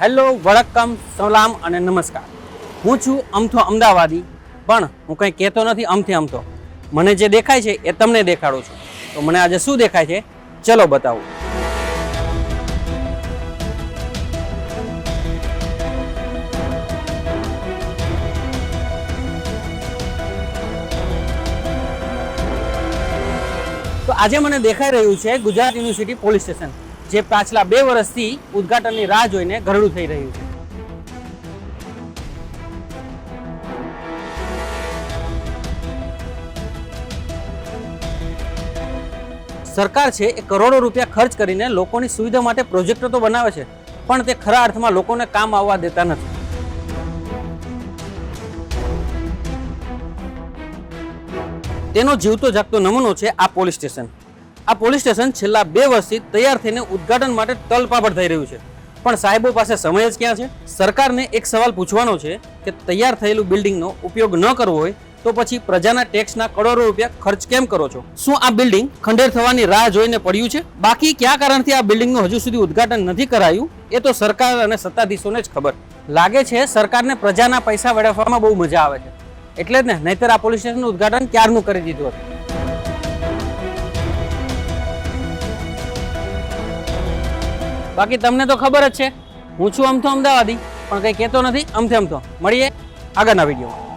Hello વડક્કમ સલામ અને નમસ્કાર. હું છું અમથો અમદાવાદી, પણ હું કંઈ કહેતો નથી અમથી અમથો. મને જે દેખાય છે એ તમને દેખાડું છું. તો મને આજે શું દેખાય છે? ચલો બતાવું. તો આજે મને દેખાઈ રહ્યું છે ગુજરાત યુનિવર્સિટી પોલીસ સ્ટેશન. જે પાછલા બે વર્ષથી ઉદ્ઘાટનની રાહ જોઈને ઘરડું થઈ રહ્યું છે. સરકાર છે એ કરોડો રૂપિયા ખર્ચ કરીને લોકોની સુવિધા માટે પ્રોજેક્ટો તો બનાવે છે, પણ તે ખરા અર્થમાં લોકોને કામ આવવા દેતા નથી. તેનો જીવતો જાગતો નમૂનો છે આ પોલીસ સ્ટેશન. આ પોલીસ સ્ટેશન છેલ્લા બે વર્ષથી તૈયાર થઈને ઉદ્ઘાટન માટે તલપાપડ થઈ રહ્યું છે. પણ સાહેબો પાસે સમય જ ક્યાં છે? સરકારને એક સવાલ પૂછવાનો છે કે તૈયાર થયેલું બિલ્ડિંગનો ઉપયોગ ન કરવો હોય તો પછી પ્રજાના ટેક્સના કરોડો રૂપિયા ખર્ચ કેમ કરો છો? શું આ બિલ્ડિંગ ખંડેર થવાની રાહ જોઈને પડ્યું છે? બાકી કયા કારણથી આ બિલ્ડિંગનું હજુ સુધી ઉદ્ઘાટન નથી કરાયું? એ તો સરકાર અને સત્તાધીશોને જ ખબર. લાગે છે સરકારને પ્રજાના પૈસા વેડફવામાં બહુ મજા આવે છે. એટલે જ ને, નહીતર આ પોલીસ સ્ટેશનનું ઉદ્ઘાટન ક્યારનું કરી દીધું હતું? બાકી તમને તો ખબર જ છે. હું છું અમથો અમદાવાદી, પણ કંઈ કહેતો નથી. અમથે અમથો. મળીએ આગળના વિડીયોમાં.